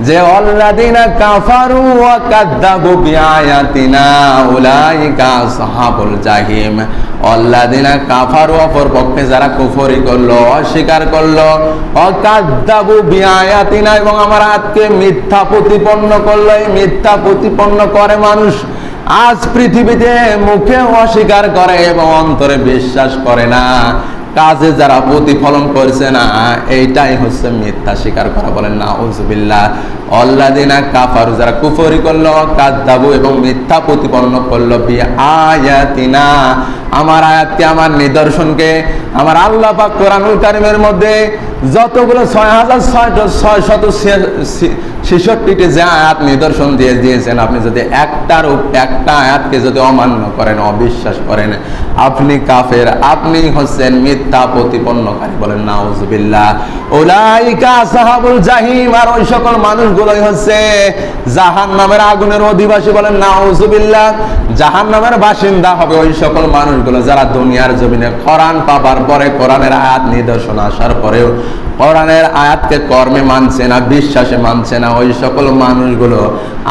যে যারা কুফরি করল, অস্বীকার করল এবং আমার আজকে মিথ্যা প্রতিপন্ন করল, এই মিথ্যা প্রতিপন্ন করে মানুষ আজ পৃথিবীতে মুখে অস্বীকার করে এবং অন্তরে বিশ্বাস করে না। কাজে যারা প্রতিফলন করছে না, এইটাই হচ্ছে মিথ্যা স্বীকার করা। বলেন না উজবিল্লা অল্লাদিনা কাফারু, যারা কুফরি করল কাদ্দাবু এবং মিথ্যা প্রতিপন্ন করল বি আয়াতিনা আমার আয়াতকে আমার নিদর্শনকে, আমার আল্লাহ পাক কোরআনুল কারিমের মধ্যে যতগুলো ছয় হাজার ছয়শো ছয় শত ছেষট্টিটি যে আয়াত নিদর্শন দিয়ে দিয়েছেন, আপনি যদি একটার একটা আয়াতকে যদি অমান্য করেন, অবিশ্বাস করেন, আপনি কাফের, আপনি হচ্ছেন মিথ্যা প্রতিপন্নকারী। বলেন, নাউজুবিল্লাহ। ওলাইকা সাহাবুল জাহিম আর ওই সকল মানুষগুলোই হচ্ছে জাহান নামের আগুনের অধিবাসী। বলেন, নাউজুবিল্লাহ। জাহান নামের বাসিন্দা হবে ওই সকল মানুষগুলো যারা দুনিয়ার জমিনে কোরআন পাবার পরে কোরআনের আয়াত নিদর্শন আসার পরেও, কোরআনের আয়াতকে কর্মে মানছে না, বিশ্বাসে মানছে না ওই সকল মানুষগুলো।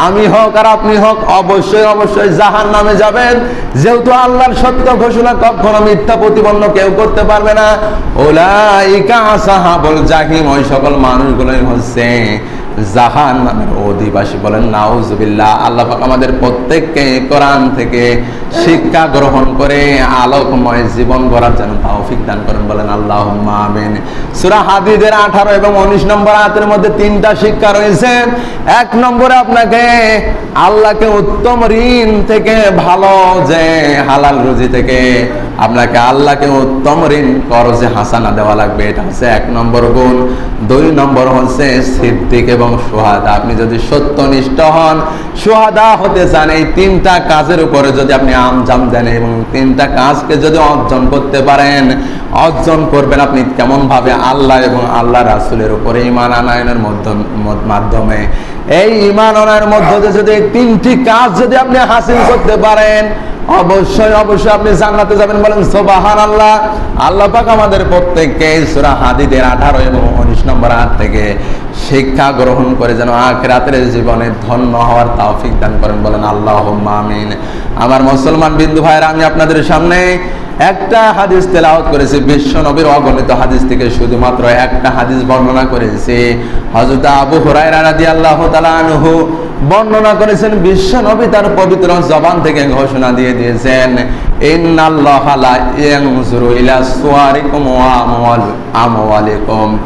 আমি হোক আর আপনি হোক অবশ্যই অবশ্যই জাহান নামে যাবেন। যেহেতু আল্লাহর সত্য ঘোষণা কখনো মিথ্যা প্রতিপন্ন কেউ করতে পারবে না। ওলা ইকা সাহাবল জাহিম, ওই সকল মানুষগুলোই হচ্ছে জাহান নামের অধিবাসী বলেন, নাউজবিল্লাহ, আল্লাহ আমাদের প্রত্যেককে কোরআন থেকে শিক্ষা গ্রহণ করে আলোকময় জীবন গড়ার যেন তৌফিক দান করেন। বলেন আল্লাহ আমিন। সূরা হাদিদের 18 এবং 19 নম্বর আয়াতের মধ্যে তিনটা শিক্ষা রয়েছে। এক নম্বরে আপনাকে, আল্লাহকে উত্তম ঋণ থেকে ভালো যে হালাল রুজি থেকে আপনাকে আল্লাহকে উত্তম ঋণ করজে হাসানা দেওয়া লাগবে। এটা হচ্ছে এক নম্বর গুণ। দুই নম্বর হচ্ছে সিদ্দিক এবং সোহাদা। আপনি যদি সত্যনিষ্ঠ হন, সোহাদা হতে চান এই তিনটা কাজের উপরে যদি আপনি আমজাম দেন এবং তিনটা কাজকে যদি অর্জন করতে পারেন, অর্জন করবেন আপনি কেমন ভাবে আল্লাহ এবং আল্লাহ রাসুলের উপরে ইমান আনায়নের মধ্য- মাধ্যমে। এই ইমান আনায়নের মধ্যে যদি এই তিনটি কাজ যদি আপনি হাসিল করতে পারেন, অবশ্যই অবশ্যই আপনি জান্নাতে যাবেন বলেন সোবাহান আল্লাহ আল্লাহ পাক আমাদের প্রত্যেককে সূরা হাদিদের 18 এবং 19 নম্বর আট থেকে শিক্ষা গ্রহণ করে যেন আখিরাতের জীবনে ধন্য হওয়ার তৌফিক দান করেন, বলেন আল্লাহ মামিন আমার মুসলমান বিন্দু ভাইরা আমি আপনাদের সামনে একটা হাদিস তেলাওয়াত করেছি, বিশ্ব নবীর অগণিত হাদিস থেকে শুধুমাত্র একটা হাদিস বর্ণনা করেছি। হযরত আবু হুরায়রা রাদিয়াল্লাহু তাআলা আনহু বর্ণনা করেছেন, বিশ্ব নবী তার পবিত্র জবান থেকে ঘোষণা দিয়ে দিয়েছেন, ইন্নাল্লাহা লা ইলা সুওয়ারিকুম ওয়া আমওয়াল- আমওয়ালিকুম।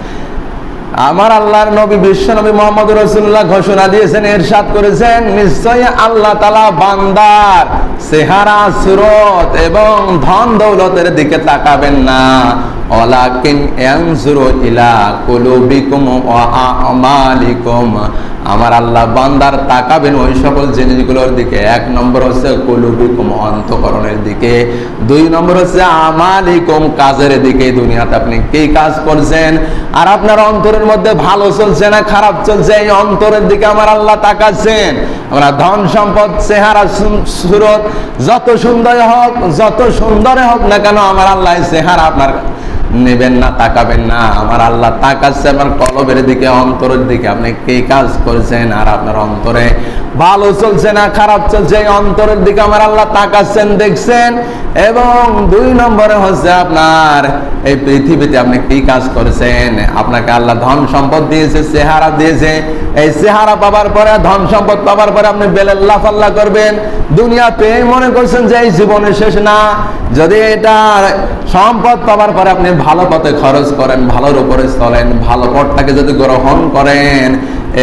আমার আল্লাহর নবী, বিশ্ব নবী মোহাম্মদ রসুল্লাহ ঘোষণা দিয়েছেন, এরশাদ করেছেন, নিশ্চয়ই আল্লাহ তালা বান্দার চেহারা, সুরত এবং ধন দৌলতের দিকে তাকাবেন না। অলাকিন ইয়ানজুরু ইলা কুলুবিকুম ওয়া আমালিকুম। আমার আল্লাহ বান্দার তাকাবেন ওই সকল জিনিসগুলোর দিকে। এক নম্বর হচ্ছে কুলুবিকুম, অন্তকরণের দিকে। দুই নম্বর হচ্ছে আমালিকুম, কাজের দিকে। দুনিয়াতে আপনি কি কাজ করছেন? আর আপনার অন্তরের মধ্যে ভালো চলছে না খারাপ চলছে? এই অন্তরের দিকে আমার আল্লাহ তাকাচ্ছেন। আমরা ধন সম্পদ, চেহারা সুরত যত সুন্দর হোক, যত সুন্দরে হোক না কেন আমার আল্লাহ চেহারা আপনার নেবেন না, তাকাবেন না। আমার আল্লাহ তাকাচ্ছে আমার কলবের দিকে, অন্তরের দিকে। আপনি কি কাজ করেছেন আর আপনার অন্তরে ভালো চলছে না খারাপ চলছে? অন্তরের দিকে আমার আল্লাহ তাকাচ্ছেন, দেখছেন এবং দুই নম্বরে হচ্ছে আপনার এই পৃথিবীতে আপনি কি কাজ করেছেন? আপনাকে আল্লাহ ধন সম্পদ দিয়েছে, চেহারা দিয়েছে এই চেহারা পাবার পরে, ধন সম্পদ পাবার পরে আপনি বেলাল্লাহ ফাল্লাহ করবেন। দুনিয়া মনে করছেন যে এই জীবনে শেষ না। যদি এটা সম্পদ পাবার পরে আপনি ভালো পথে খরচ করেন, ভালোর উপরে চলেন, ভালো পথটাকে যদি গ্রহণ করেন,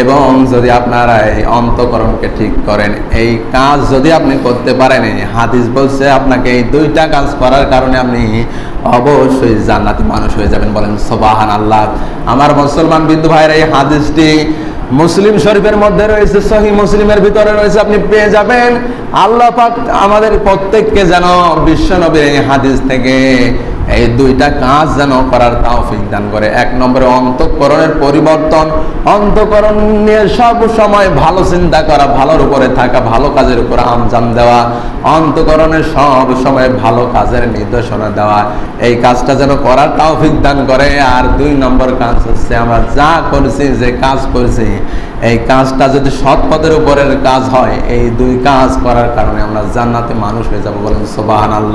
এবং যদি আপনারা এই অন্তকরণকে ঠিক করেন, এই কাজ যদি আপনি করতে পারেন হাদিস বলছে আপনাকে এই দুইটা কাজ করার কারণে আপনি অবশ্যই জান্নাতি মানুষ হয়ে যাবেন বলেন সোবাহান আল্লাহ আমার মুসলমান বিন্দু ভাইয়ের এই হাদিসটি মুসলিম শরীফের মধ্যে রয়েছে, সহি মুসলিমের ভিতরে রয়েছে, আপনি পেয়ে যাবেন। আল্লাহ পাক আমাদের প্রত্যেককে যেন বিশ্ব নবীর হাদিস থেকে এই দুইটা কাজ যেন করার তৌফিক দান করে। এক নম্বরে অন্তঃকরণের পরিবর্তন। অন্তঃকরণ নিয়ে সব সময় ভালো চিন্তা করা, ভালোর উপরে থাকা, ভালো কাজের উপর আঞ্জাম দেওয়া। অন্তঃকরণের সব সময় ভালো কাজের নির্দেশনা দেওয়া। এই কাজটা যেন করার তৌফিক দান করে। আর দুই নম্বর কাজ হচ্ছে আমরা যা করছি, যে কাজ করছি, এই কাজটা যদি সৎ পথের উপরের কাজ হয়, এই দুই কাজ করার কারণে আমরা জান্নাতে মানুষ হয়ে যাব বলেন সোবাহান আল্লাহ